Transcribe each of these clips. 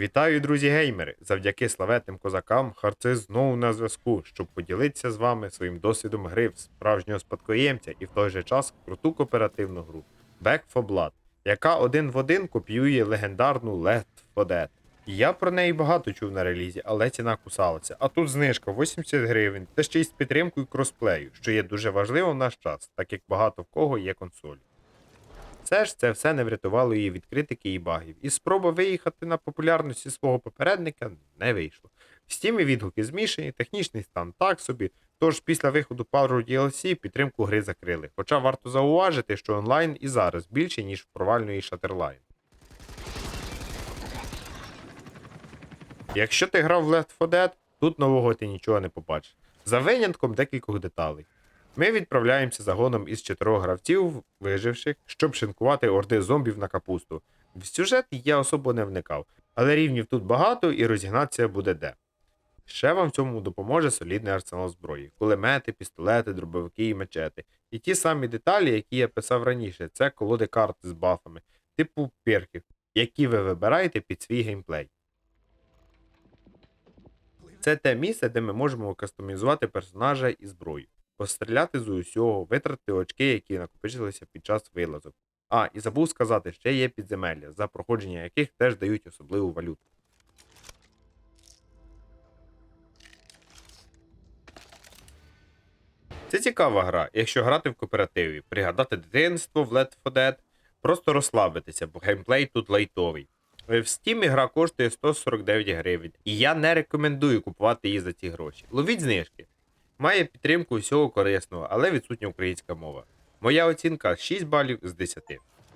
Вітаю, друзі геймери! Завдяки славетним козакам Харциз знову на зв'язку, щоб поділитися з вами своїм досвідом гри в справжнього спадкоємця і в той же час круту кооперативну гру Back 4 Blood, яка один в один копіює легендарну Left 4 Dead. Я про неї багато чув на релізі, але ціна кусалася. А тут знижка 80 гривень, та ще й з підтримкою кросплею, що є дуже важливо в наш час, так як багато в кого є консоль. Все ж це все не врятувало її від критики і багів, і спроба виїхати на популярності свого попередника не вийшло. В стімі відгуки змішані, технічний стан так собі, тож після виходу пару DLC підтримку гри закрили. Хоча варто зауважити, що онлайн і зараз більше, ніж в провальної Shatterline. Якщо ти грав в Left 4 Dead, тут нового ти нічого не побачиш. За винятком декількох деталей. Ми відправляємося загоном із чотирьох гравців, виживших, щоб шинкувати орди зомбів на капусту. В сюжет я особо не вникав, але рівнів тут багато і розігнатися буде де. Ще вам в цьому допоможе солідний арсенал зброї: кулемети, пістолети, дробовики і мечети. І ті самі деталі, які я писав раніше, це колоди карт з бафами, типу перків, які ви вибираєте під свій геймплей. Це те місце, де ми можемо кастомізувати персонажа і зброю, постріляти з усього, витратити очки, які накопичилися під час вилазок. А, і забув сказати, ще є підземелля, за проходження яких теж дають особливу валюту. Це цікава гра, якщо грати в кооперативі, пригадати дитинство в Left 4 Dead, просто розслабитися, бо геймплей тут лайтовий. В Steam гра коштує 149 гривень, і я не рекомендую купувати її за ці гроші. Ловіть знижки. Має підтримку усього корисного, але відсутня українська мова. Моя оцінка 6 балів з 10.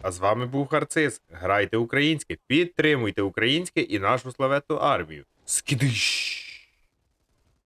А з вами був Харциз. Грайте українське, підтримуйте українське і нашу славетну армію. Скидиш!